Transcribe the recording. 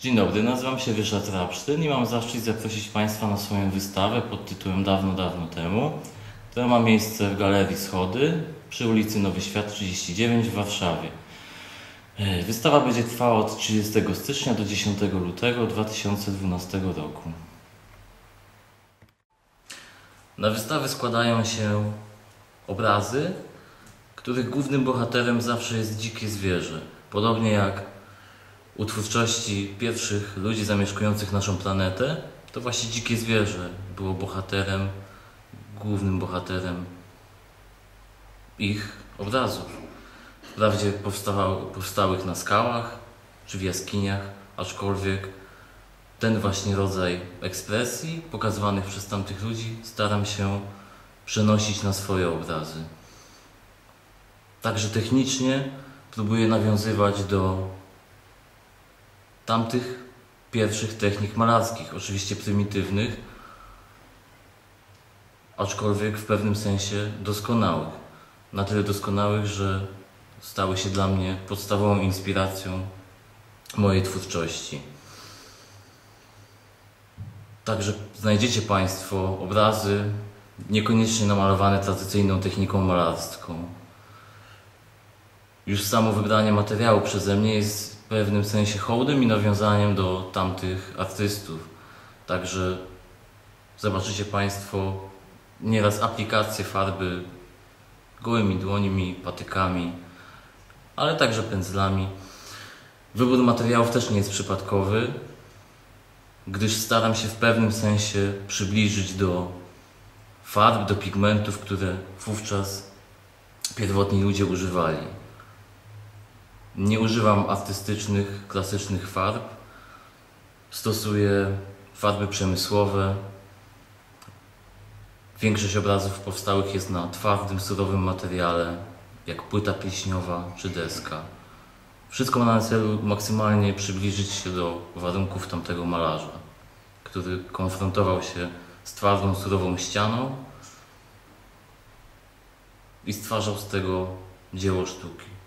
Dzień dobry, nazywam się Ryszard Rapsztyn i mam zaszczyt zaprosić Państwa na swoją wystawę pod tytułem Dawno, dawno temu, która ma miejsce w Galerii Schody przy ulicy Nowy Świat 39 w Warszawie. E, Wystawa będzie trwała od 30 stycznia do 10 lutego 2012 roku. Na wystawę składają się obrazy, których głównym bohaterem zawsze jest dzikie zwierzę. Podobnie jak u twórczości pierwszych ludzi zamieszkujących naszą planetę, to właśnie dzikie zwierzę było bohaterem, głównym bohaterem ich obrazów. Wprawdzie powstawały, powstałych na skałach czy w jaskiniach, aczkolwiek ten właśnie rodzaj ekspresji pokazywanych przez tamtych ludzi staram się przenosić na swoje obrazy. Także technicznie próbuję nawiązywać do tamtych pierwszych technik malarskich, oczywiście prymitywnych, aczkolwiek w pewnym sensie doskonałych. Na tyle doskonałych, że stały się dla mnie podstawową inspiracją mojej twórczości. Także znajdziecie Państwo obrazy niekoniecznie namalowane tradycyjną techniką malarską. Już samo wybranie materiału przeze mnie jest w pewnym sensie hołdem i nawiązaniem do tamtych artystów. Także zobaczycie Państwo nieraz aplikacje farby gołymi dłońmi, patykami, ale także pędzlami. Wybór materiałów też nie jest przypadkowy, gdyż staram się w pewnym sensie przybliżyć do farb, do pigmentów, które wówczas pierwotni ludzie używali. Nie używam artystycznych, klasycznych farb. Stosuję farby przemysłowe. Większość obrazów powstałych jest na twardym, surowym materiale, jak płyta pilśniowa czy deska. Wszystko ma na celu maksymalnie przybliżyć się do warunków tamtego malarza, który konfrontował się z twardą, surową ścianą i stwarzał z tego dzieło sztuki.